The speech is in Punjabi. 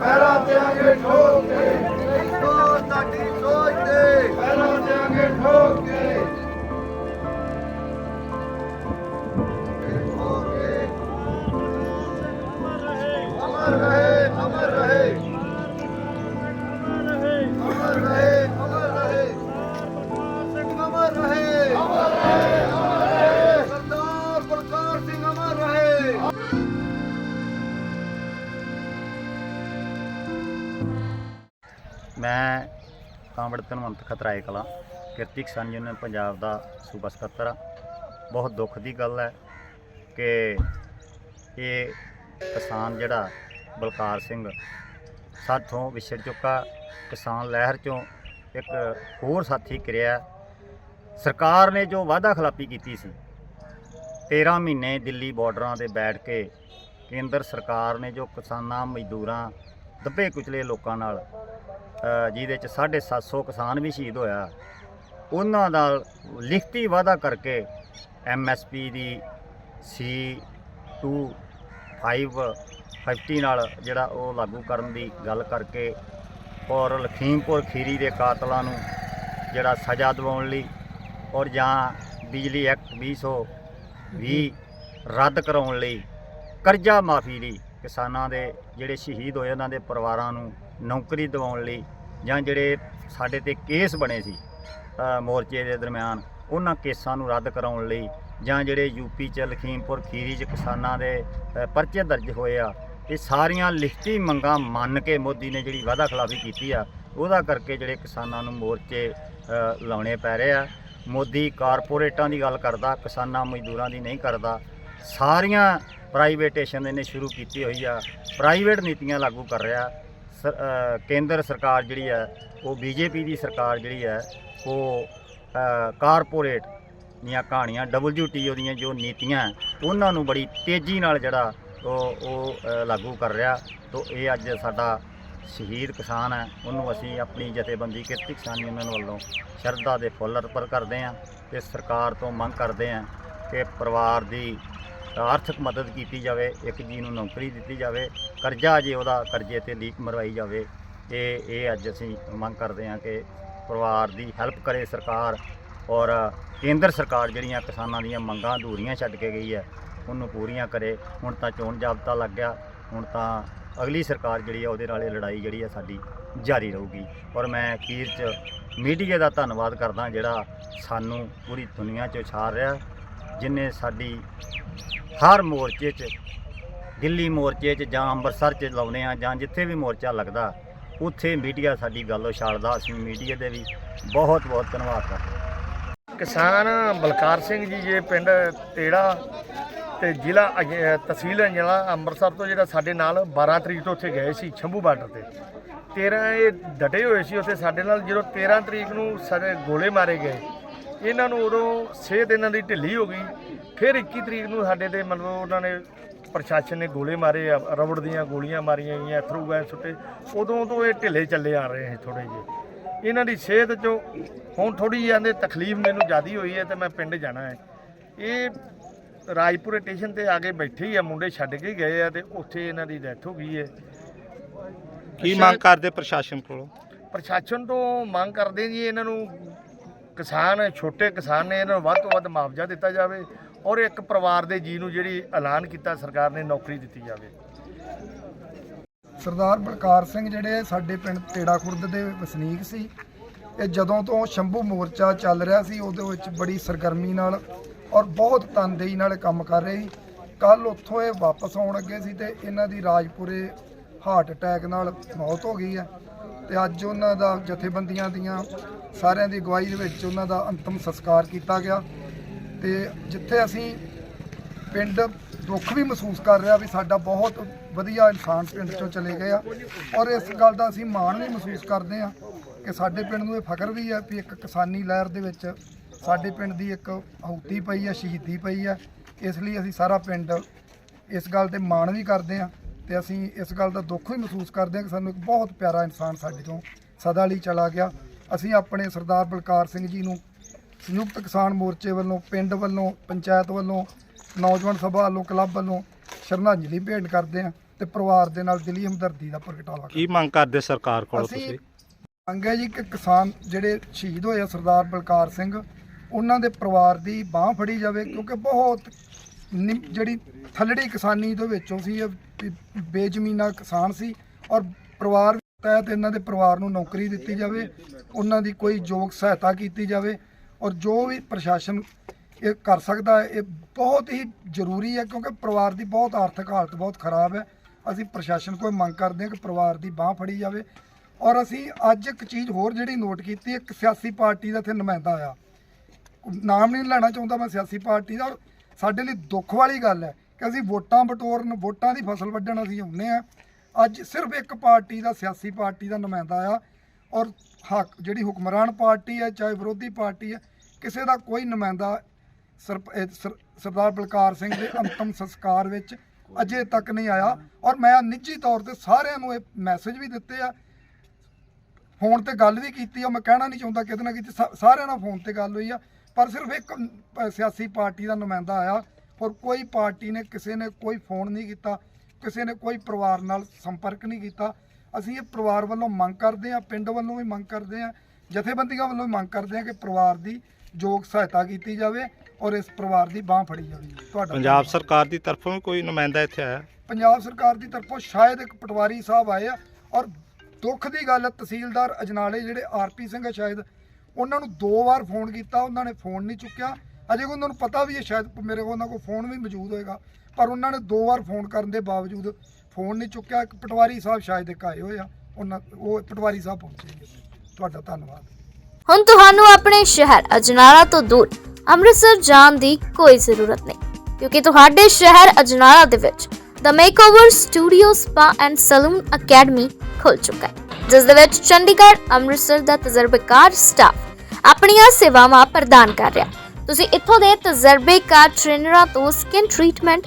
ਪੈਰਾਂ ਤੇ ਆਗੇ ਠੋਕ ਕੇ ਸੋਚ ਸਾਡੀ ਸੋਚ ਤੇ ਪੈਰਾਂ ਤੇ ਠੋਕ ਕੇ ਅਮਰ ਰਹੇ ਅਮਰ ਮੈਂ ਕਾਂਵੜ ਧਨਵੰਤ ਖਤਰਾਏ ਕਲਾ, ਕਿਰਤੀ ਕਿਸਾਨ ਯੂਨੀਅਨ ਪੰਜਾਬ ਦਾ ਸੂਬਾ ਸਕੱਤਰ ਆ ਬਹੁਤ ਦੁੱਖ ਦੀ ਗੱਲ ਹੈ ਕਿ ਇਹ ਕਿਸਾਨ ਜਿਹੜਾ ਬਲਕਾਰ ਸਿੰਘ ਸਾਥੋਂ ਵਿਛੜ ਚੁੱਕਾ, ਕਿਸਾਨ ਲਹਿਰ ਚੋਂ ਇੱਕ ਹੋਰ ਸਾਥੀ ਕਿਰਿਆ ਸਰਕਾਰ ਨੇ ਜੋ ਵਾਅਦਾ ਖਿਲਾਫੀ ਕੀਤੀ ਸੀ 13 ਮਹੀਨੇ ਦਿੱਲੀ ਬਾਰਡਰਾਂ ਤੇ ਬੈਠ ਕੇ ਕੇਂਦਰ ਸਰਕਾਰ ਨੇ ਜੋ ਕਿਸਾਨਾਂ, ਮਜ਼ਦੂਰਾਂ, ਦੱਬੇ ਕੁਚਲੇ ਲੋਕਾਂ ਨਾਲ ਜਿਹਦੇ ਚ 750 ਕਿਸਾਨ ਵੀ ਸ਼ਹੀਦ ਹੋਇਆ। ਉਹਨਾਂ ਦਾ ਲਿਖਤੀ ਵਾਅਦਾ ਕਰਕੇ ਐਮਐਸਪੀ ਦੀ ਸੀ 2 5 50 ਨਾਲ ਜਿਹੜਾ ਉਹ ਲਾਗੂ ਕਰਨ ਦੀ ਗੱਲ ਕਰਕੇ ਔਰ ਲਖੀਮਪੁਰ ਖੀਰੀ ਦੇ ਕਾਤਲਾਂ ਨੂੰ ਜਿਹੜਾ ਸਜ਼ਾ ਦਿਵਾਉਣ ਲਈ ਔਰ ਜਾਂ ਬਿਜਲੀ ਐਕਟ 2020 ਰੱਦ ਕਰਾਉਣ ਲਈ ਕਰਜ਼ਾ ਮਾਫੀ ਲਈ ਕਿਸਾਨਾਂ ਦੇ ਜਿਹੜੇ ਸ਼ਹੀਦ ਹੋਏ ਉਹਨਾਂ ਦੇ ਪਰਿਵਾਰਾਂ ਨੂੰ ਨੌਕਰੀ ਦਿਵਾਉਣ ਲਈ ਜਾਂ ਜਿਹੜੇ ਸਾਡੇ ਤੇ ਕੇਸ ਬਣੇ ਸੀ ਮੋਰਚੇ ਦੇ ਦਰਮਿਆਨ, ਉਹਨਾਂ ਕੇਸਾਂ ਨੂੰ ਰੱਦ ਕਰਾਉਣ ਲਈ ਜਾਂ ਜਿਹੜੇ ਯੂਪੀ ਚ ਲਖੀਮਪੁਰ ਖੀਰੀ ਚ ਕਿਸਾਨਾਂ ਦੇ ਪਰਚੇ ਦਰਜ ਹੋਏ ਆ, ਇਹ ਸਾਰੀਆਂ ਲਿਖਤੀ ਮੰਗਾਂ ਮੰਨ ਕੇ ਮੋਦੀ ਨੇ ਜਿਹੜੀ ਵਾਅਦਾ ਖਿਲਾਫੀ ਕੀਤੀ ਆ, ਉਹਦਾ ਕਰਕੇ ਜਿਹੜੇ ਕਿਸਾਨਾਂ ਨੂੰ ਮੋਰਚੇ ਲਾਉਣੇ ਪੈ ਰਹੇ ਆ। ਮੋਦੀ ਕਾਰਪੋਰੇਟਾਂ ਦੀ ਗੱਲ ਕਰਦਾ, ਕਿਸਾਨਾਂ ਮਜ਼ਦੂਰਾਂ ਦੀ ਨਹੀਂ ਕਰਦਾ, ਸਾਰੀਆਂ ਪ੍ਰਾਈਵੇਟੇਸ਼ਨ ਇਹਨੇ ਸ਼ੁਰੂ ਕੀਤੀ ਹੋਈ ਆ, ਪ੍ਰਾਈਵੇਟ ਨੀਤੀਆਂ ਲਾਗੂ ਕਰ ਰਿਹਾ। ਕੇਂਦਰ ਸਰਕਾਰ ਜਿਹੜੀ ਹੈ, ਉਹ ਬੀਜੇਪੀ ਦੀ ਸਰਕਾਰ ਜਿਹੜੀ ਹੈ, ਉਹ ਕਾਰਪੋਰੇਟ ਦੀਆਂ ਕਹਾਣੀਆਂ WTO ਦੀਆਂ ਜੋ ਨੀਤੀਆਂ, ਉਹਨਾਂ ਨੂੰ ਬੜੀ ਤੇਜ਼ੀ ਨਾਲ ਜਿਹੜਾ ਉਹ ਉਹ ਲਾਗੂ ਕਰ ਰਿਹਾ। ਤੋ ਇਹ ਅੱਜ ਸਾਡਾ ਸ਼ਹੀਦ ਕਿਸਾਨ ਹੈ, ਉਹਨੂੰ ਅਸੀਂ ਆਪਣੀ ਜਥੇਬੰਦੀ ਕਿਰਤੀ ਕਿਸਾਨ ਯੂਨੀਅਨ ਵੱਲੋਂ ਸ਼ਰਧਾ ਦੇ ਫੁੱਲ ਅਰਪਣ ਕਰਦੇ ਹਾਂ ਤੇ ਸਰਕਾਰ ਤੋਂ ਮੰਗ ਕਰਦੇ ਹਾਂ ਕਿ ਪਰਿਵਾਰ ਦੀ ਆਰਥਿਕ ਮਦਦ ਕੀਤੀ ਜਾਵੇ, ਇੱਕ ਜੀ ਨੂੰ ਨੌਕਰੀ ਦਿੱਤੀ ਜਾਵੇ, ਕਰਜ਼ਾ ਜੇ ਉਹਦਾ ਕਰਜ਼ੇ ਤੇ ਲੀਕ ਮਰਵਾਈ ਜਾਵੇ, ਇਹ ਇਹ ਅੱਜ ਅਸੀਂ ਮੰਗ ਕਰਦੇ ਹਾਂ ਕਿ ਪਰਿਵਾਰ ਦੀ ਹੈਲਪ ਕਰੇ ਸਰਕਾਰ ਔਰ ਕੇਂਦਰ ਸਰਕਾਰ ਜਿਹੜੀਆਂ ਕਿਸਾਨਾਂ ਦੀਆਂ ਮੰਗਾਂ ਅਧੂਰੀਆਂ ਛੱਡ ਕੇ ਗਈ ਹੈ, ਉਹਨੂੰ ਪੂਰੀਆਂ ਕਰੇ। ਹੁਣ ਤਾਂ ਚੋਣ ਜਾਬਤਾ ਲੱਗ ਗਿਆ, ਹੁਣ ਤਾਂ ਅਗਲੀ ਸਰਕਾਰ ਜਿਹੜੀ ਹੈ ਉਹਦੇ ਨਾਲ ਇਹ ਲੜਾਈ ਜਿਹੜੀ ਹੈ ਸਾਡੀ ਜਾਰੀ ਰਹੂਗੀ। ਔਰ ਮੈਂ ਅਖੀਰ 'ਚ ਮੀਡੀਆ ਦਾ ਧੰਨਵਾਦ ਕਰਦਾ ਜਿਹੜਾ ਸਾਨੂੰ ਪੂਰੀ ਦੁਨੀਆ 'ਚ ਉਛਾਰ ਰਿਹਾ, ਜਿਨੇ ਸਾਡੀ ਹਰ ਮੋਰਚੇ 'ਚ, ਦਿੱਲੀ ਮੋਰਚੇ 'ਚ ਜਾਂ ਅੰਮ੍ਰਿਤਸਰ 'ਚ ਲਾਉਨੇ ਆ ਜਾਂ ਜਿੱਥੇ ਵੀ ਮੋਰਚਾ ਲੱਗਦਾ, ਉੱਥੇ ਮੀਡੀਆ ਸਾਡੀ ਗੱਲ ਉਛਾਲਦਾ, ਅਸੀਂ ਮੀਡੀਆ ਦੇ ਵੀ ਬਹੁਤ ਬਹੁਤ ਧੰਨਵਾਦ ਕਰਦੇ ਹਾਂ। ਕਿਸਾਨ ਬਲਕਾਰ ਸਿੰਘ ਜੀ, ਜੇ ਪਿੰਡ ਤੇੜਾ ਤੇ ਜ਼ਿਲ੍ਹਾ ਅਜ- ਤਹਿਸੀਲ ਜ਼ਿਲ੍ਹਾ ਅੰਮ੍ਰਿਤਸਰ ਤੋਂ ਜਿਹੜਾ ਸਾਡੇ ਨਾਲ 12 ਤਰੀਕ ਤੋਂ ਉੱਥੇ ਗਏ ਸੀ ਸ਼ੰਭੂ ਬਾਰਡਰ ਤੇ 13 ਇਹ ਡਟੇ ਹੋਏ ਸੀ ਉੱਥੇ ਸਾਡੇ ਨਾਲ, ਜਦੋਂ 13 ਤਰੀਕ ਨੂੰ ਸਾਡੇ ਗੋਲੇ ਮਾਰੇ ਗਏ ਇਹਨਾਂ ਨੂੰ ਉਦੋਂ ਸਿਹਤ ਇਹਨਾਂ ਦੀ ਢਿੱਲੀ ਹੋ ਗਈ। ਫਿਰ 21 ਤਰੀਕ ਨੂੰ ਸਾਡੇ ਤੇ ਮਤਲਬ ਉਹਨਾਂ ਨੇ ਪ੍ਰਸ਼ਾਸਨ ਨੇ ਗੋਲੇ ਮਾਰੇ ਆ, ਰਬੜ ਦੀਆਂ ਗੋਲੀਆਂ ਮਾਰੀਆਂ ਗਈਆਂ ਥਰੂ ਗਏ ਸੁੱਟੇ। ਉਦੋਂ ਤੋਂ ਇਹ ਢਿੱਲੇ ਚੱਲੇ ਆ ਰਹੇ ਹੈ ਥੋੜੇ ਜਿਹੇ। ਇਹਨਾਂ ਦੀ ਸਿਹਤ ਚੋਂ ਹੁਣ ਥੋੜੀ ਜਾਂਦੇ ਤਕਲੀਫ ਮੈਨੂੰ ਜ਼ਿਆਦੀ ਹੋਈ ਹੈ ਤੇ ਮੈਂ ਪਿੰਡ ਜਾਣਾ ਹੈ। ਇਹ ਰਾਜਪੁਰ ਸਟੇਸ਼ਨ ਤੇ ਆ ਕੇ ਬੈਠੇ ਹੀ ਆ ਮੁੰਡੇ ਛੱਡ ਕੇ ਗਏ ਆ ਤੇ ਉੱਥੇ ਇਹਨਾਂ ਦੀ ਡੈਥ ਹੋ ਗਈ ਹੈ। ਕੀ ਮੰਗ ਕਰਦੇ ਪ੍ਰਸ਼ਾਸਨ ਕੋਲੋਂ? ਪ੍ਰਸ਼ਾਸਨ ਤੋਂ ਮੰਗ ਕਰਦੇ ਜੀ ਇਹਨਾਂ ਨੂੰ ਕਿਸਾਨ, ਛੋਟੇ ਕਿਸਾਨ ਨੇ ਇਹਨਾਂ ਨੂੰ ਵੱਧ ਤੋਂ ਵੱਧ ਮੁਆਵਜ਼ਾ ਦਿੱਤਾ ਜਾਵੇ ਔਰ ਇੱਕ ਪਰਿਵਾਰ ਦੇ ਜੀ ਨੂੰ ਜਿਹੜੀ ਐਲਾਨ ਕੀਤਾ ਸਰਕਾਰ ਨੇ ਨੌਕਰੀ ਦਿੱਤੀ ਜਾਵੇ। ਸਰਦਾਰ ਬਲਕਾਰ ਸਿੰਘ ਜਿਹੜੇ ਸਾਡੇ ਪਿੰਡ ਟੇੜਾ ਖੁਰਦ ਦੇ ਵਸਨੀਕ ਸੀ, ਇਹ ਜਦੋਂ ਤੋਂ ਸ਼ੰਭੂ ਮੋਰਚਾ ਚੱਲ ਰਿਹਾ ਸੀ, ਉਹਦੇ ਵਿੱਚ ਬੜੀ ਸਰਗਰਮੀ ਨਾਲ ਔਰ ਬਹੁਤ ਤਨਦੇਹੀ ਨਾਲ ਕੰਮ ਕਰ ਰਹੇ ਸੀ। ਕੱਲ ਉੱਥੋਂ ਇਹ ਵਾਪਸ ਆਉਣ ਅੱਗੇ ਸੀ ਤੇ ਇਹਨਾਂ ਦੀ ਰਾਜਪੁਰੇ ਹਾਰਟ ਅਟੈਕ ਨਾਲ ਮੌਤ ਹੋ ਗਈ ਹੈ ਤੇ ਅੱਜ ਉਹਨਾਂ ਦਾ ਜਥੇਬੰਦੀਆਂ ਦੀਆਂ ਸਾਰਿਆਂ ਦੀ ਅਗਵਾਈ ਦੇ ਵਿੱਚ ਉਹਨਾਂ ਦਾ ਅੰਤਮ ਸੰਸਕਾਰ ਕੀਤਾ ਗਿਆ ਤੇ ਜਿੱਥੇ ਅਸੀਂ ਪਿੰਡ ਦੁੱਖ ਵੀ ਮਹਿਸੂਸ ਕਰ ਰਿਹਾ ਵੀ ਸਾਡਾ ਬਹੁਤ ਵਧੀਆ ਇਨਸਾਨ ਪਿੰਡ ਚੋਂ ਚਲੇ ਗਏ ਆ ਔਰ ਇਸ ਗੱਲ ਦਾ ਅਸੀਂ ਮਾਣ ਵੀ ਮਹਿਸੂਸ ਕਰਦੇ ਆ ਕਿ ਸਾਡੇ ਪਿੰਡ ਨੂੰ ਇਹ ਫਖਰ ਵੀ ਹੈ ਵੀ ਇੱਕ ਕਿਸਾਨੀ ਲਹਿਰ ਦੇ ਵਿੱਚ ਸਾਡੇ ਪਿੰਡ ਦੀ ਇੱਕ ਆਹੂਤੀ ਪਈ ਆ, ਸ਼ਹੀਦੀ ਪਈ ਆ। ਇਸ ਲਈ ਅਸੀਂ ਸਾਰਾ ਪਿੰਡ ਇਸ ਗੱਲ ਤੇ ਮਾਣ ਵੀ ਕਰਦੇ ਆ ਤੇ ਅਸੀਂ ਇਸ ਗੱਲ ਦਾ ਦੁੱਖ ਵੀ ਮਹਿਸੂਸ ਕਰਦੇ ਆ ਕਿ ਸਾਨੂੰ ਇੱਕ ਬਹੁਤ ਪਿਆਰਾ ਇਨਸਾਨ ਸਾਡੇ ਤੋਂ ਸਦਾ ਲਈ ਚਲਾ ਗਿਆ। ਅਸੀਂ ਆਪਣੇ ਸਰਦਾਰ ਬਲਕਾਰ ਸਿੰਘ ਜੀ ਨੂੰ ਸੰਯੁਕਤ ਕਿਸਾਨ ਮੋਰਚੇ ਵੱਲੋਂ ਪਿੰਡ ਵੱਲੋਂ ਪੰਚਾਇਤ ਵੱਲੋਂ ਨੌਜਵਾਨ ਸਭਾ ਵੱਲੋਂ ਕਲੱਬ ਵੱਲੋਂ ਸ਼ਰਧਾਂਜਲੀ ਭੇਂਟ ਕਰਦੇ ਹਾਂ ਤੇ ਪਰਿਵਾਰ ਦੇ ਨਾਲ ਦਿਲੀ ਹਮਦਰਦੀ ਦਾ ਪ੍ਰਗਟਾਵਾ ਕੀ ਮੰਗ ਕਰਦੇ ਸਰਕਾਰ ਕੋਲੋਂ ਅਸੀਂ ਤੁਸੀਂ? ਮੰਗ ਹੈ ਜੀ ਕਿ ਕਿਸਾਨ ਜਿਹੜੇ ਸ਼ਹੀਦ ਹੋਏ ਆ ਸਰਦਾਰ ਬਲਕਾਰ ਸਿੰਘ ਉਹਨਾਂ ਦੇ ਪਰਿਵਾਰ ਦੀ ਬਾਹ ਫੜੀ ਜਾਵੇ ਕਿਉਂਕਿ ਬਹੁਤ ਨਿ- ਜਿਹੜੀ ਥੱਲੜੀ ਕਿਸਾਨੀ ਦੇ ਵਿੱਚੋਂ ਸੀ ਇਹ ਬੇਜ਼ਮੀਨਾ ਕਿਸਾਨ ਸੀ ਔਰ ਪਰਿਵਾਰ ਤਹਿਤ ਇਹਨਾਂ ਦੇ ਪਰਿਵਾਰ ਨੂੰ ਨੌਕਰੀ ਦਿੱਤੀ ਜਾਵੇ, ਉਹਨਾਂ ਦੀ ਕੋਈ ਯੋਗ ਸਹਾਇਤਾ ਕੀਤੀ ਜਾਵੇ ਔਰ ਜੋ ਵੀ ਪ੍ਰਸ਼ਾਸਨ ਇਹ ਕਰ ਸਕਦਾ ਹੈ, ਇਹ ਬਹੁਤ ਹੀ ਜ਼ਰੂਰੀ ਹੈ ਕਿਉਂਕਿ ਪਰਿਵਾਰ ਦੀ ਬਹੁਤ ਆਰਥਿਕ ਹਾਲਤ ਬਹੁਤ ਖਰਾਬ ਹੈ। ਅਸੀਂ ਪ੍ਰਸ਼ਾਸਨ ਕੋਲ ਮੰਗ ਕਰਦੇ ਹਾਂ ਕਿ ਪਰਿਵਾਰ ਦੀ ਬਾਹ ਫੜੀ ਜਾਵੇ ਔਰ ਅਸੀਂ ਅੱਜ ਇੱਕ ਚੀਜ਼ ਹੋਰ ਜਿਹੜੀ ਨੋਟ ਕੀਤੀ, ਇੱਕ ਸਿਆਸੀ ਪਾਰਟੀ ਦਾ ਇੱਥੇ ਨੁਮਾਇੰਦਾ ਆਇਆ। ਨਾਮ ਨਹੀਂ ਲੈਣਾ ਚਾਹੁੰਦਾ ਮੈਂ ਸਿਆਸੀ ਪਾਰਟੀ ਦਾ ਔਰ ਸਾਡੇ ਲਈ ਦੁੱਖ ਵਾਲੀ ਗੱਲ ਹੈ ਕਿ ਅਸੀਂ ਵੋਟਾਂ ਬਟੋਰਨ, ਵੋਟਾਂ ਦੀ ਫਸਲ ਵੱਢਣ ਅਸੀਂ ਆਉਂਦੇ ਆ ਅੱਜ ਸਿਰਫ ਇੱਕ ਪਾਰਟੀ ਦਾ ਸਿਆਸੀ ਪਾਰਟੀ ਦਾ ਨੁਮਾਇੰਦਾ ਆ ਔਰ ਹੱਕ, ਜਿਹੜੀ ਹੁਕਮਰਾਨ ਪਾਰਟੀ ਹੈ, ਚਾਹੇ ਵਿਰੋਧੀ ਪਾਰਟੀ ਹੈ, ਕਿਸੇ ਦਾ ਕੋਈ ਨੁਮਾਇੰਦਾ ਸਰਪ- ਸਰ- ਸਰਦਾਰ ਬਲਕਾਰ ਸਿੰਘ ਦੇ ਅੰਤਮ ਸੰਸਕਾਰ ਵਿੱਚ ਅਜੇ ਤੱਕ ਨਹੀਂ ਆਇਆ ਔਰ ਮੈਂ ਨਿੱਜੀ ਤੌਰ ਤੇ ਸਾਰਿਆਂ ਨੂੰ ਇਹ ਮੈਸੇਜ ਵੀ ਦਿੱਤੇ ਆ। ਫੋਨ ਤੇ ਗੱਲ ਵੀ ਕੀਤੀ ਆ, ਮੈਂ ਕਹਿਣਾ ਨਹੀਂ ਚਾਹੁੰਦਾ ਕਿਤੇ ਨਾ ਕਿਤੇ ਸਾ- ਸਾਰਿਆਂ ਨਾਲ ਫੋਨ ਤੇ ਗੱਲ ਹੋਈ ਆ, ਪਰ ਸਿਰਫ ਇੱਕ ਸਿਆਸੀ ਪਾਰਟੀ ਦਾ ਨੁਮਾਇੰਦਾ ਆਇਆ। ਔਰ ਕੋਈ ਪਾਰਟੀ ਨੇ, ਕਿਸੇ ਨੇ ਕੋਈ ਫੋਨ ਨਹੀਂ ਕੀਤਾ। ਕਿਸੇ ਨੇ ਕੋਈ ਪਰਿਵਾਰ ਨਾਲ ਸੰਪਰਕ ਨਹੀਂ ਕੀਤਾ ਅਸੀਂ ਇਹ ਪਰਿਵਾਰ ਵੱਲੋਂ ਮੰਗ ਕਰਦੇ ਆ ਪਿੰਡ ਵੱਲੋਂ ਵੀ ਮੰਗ ਕਰਦੇ ਆ ਜਥੇਬੰਦੀਆਂ ਵੱਲੋਂ ਵੀ ਮੰਗ ਕਰਦੇ ਆ ਕਿ ਪਰਿਵਾਰ ਦੀ ਯੋਗ ਸਹਾਇਤਾ ਕੀਤੀ ਜਾਵੇ ਔਰ ਇਸ ਪਰਿਵਾਰ ਦੀ ਬਾਹ ਫੜੀ ਜਾਵੇ। ਤੁਹਾਡਾ ਪੰਜਾਬ। ਸਰਕਾਰ ਦੀ ਤਰਫੋਂ ਕੋਈ ਨੁਮਾਇੰਦਾ ਇੱਥੇ ਆਇਆ? ਪੰਜਾਬ ਸਰਕਾਰ ਦੀ ਤਰਫੋਂ ਸ਼ਾਇਦ ਇੱਕ ਪਟਵਾਰੀ ਸਾਹਿਬ ਆਏ ਆ ਔਰ ਦੁੱਖ ਦੀ ਗੱਲ ਤਹਿਸੀਲਦਾਰ ਅਜਨਾਲੇ ਜਿਹੜੇ ਆਰਪੀ ਸਿੰਘ ਆ ਸ਼ਾਇਦ ਉਹਨਾਂ ਨੂੰ ਦੋ ਵਾਰ ਫੋਨ ਕੀਤਾ ਉਹਨਾਂ ਨੇ ਫੋਨ ਨਹੀਂ ਚੁੱਕਿਆ। ਅਜੇ ਉਹਨਾਂ ਨੂੰ ਪਤਾ ਵੀ ਹੈ ਸ਼ਾਇਦ ਮੇਰੇ ਕੋਲ ਉਹਨਾਂ ਕੋਲ ਫੋਨ ਵੀ ਮੌਜੂਦ ਹੋਏਗਾ। ਪਰ ਉਹਨਾਂ ਨੇ ਦੋ ਵਾਰ ਫੋਨ ਕਰਨ ਦੇ ਬਾਵਜੂਦ ਫੋਨ ਨਹੀਂ ਚੁੱਕਿਆ। ਇੱਕ ਪਟਵਾਰੀ ਸਾਹਿਬ ਸ਼ਾਇਦ ਇੱਕ ਆਏ ਹੋਏ ਆ। ਉਹਨਾਂ ਉਹ ਪਟਵਾਰੀ ਸਾਹਿਬ ਪਹੁੰਚੇ ਤੁਹਾਡਾ ਧੰਨਵਾਦ। ਹੁਣ ਤੁਹਾਨੂੰ ਆਪਣੇ ਸ਼ਹਿਰ ਅਜਨਾਲਾ ਤੋਂ ਦੂਰ ਅੰਮ੍ਰਿਤਸਰ ਜਾਣ ਦੀ ਕੋਈ ਜ਼ਰੂਰਤ ਨਹੀਂ, ਕਿਉਂਕਿ ਤੁਹਾਡੇ ਸ਼ਹਿਰ ਅਜਨਾਲਾ ਦੇ ਵਿੱਚ the makeover studio spa and salon academy ਖੁੱਲ ਚੁੱਕਾ ਹੈ, ਜਿਸ ਦੇ ਵਿੱਚ ਚੰਡੀਗੜ੍ਹ, ਅੰਮ੍ਰਿਤਸਰ ਦਾ ਤਜਰਬੇਕਾਰ ਸਟਾਫ ਆਪਣੀਆਂ ਸੇਵਾਵਾਂ ਪ੍ਰਦਾਨ ਕਰ ਰਿਹਾ ਤੁਸੀਂ ਇੱਥੋਂ ਦੇ ਤਜਰਬੇਕਾਰ ਟ੍ਰੇਨਰਾਂ ਤੋਂ ਸਕਿਨ ਟ੍ਰੀਟਮੈਂਟ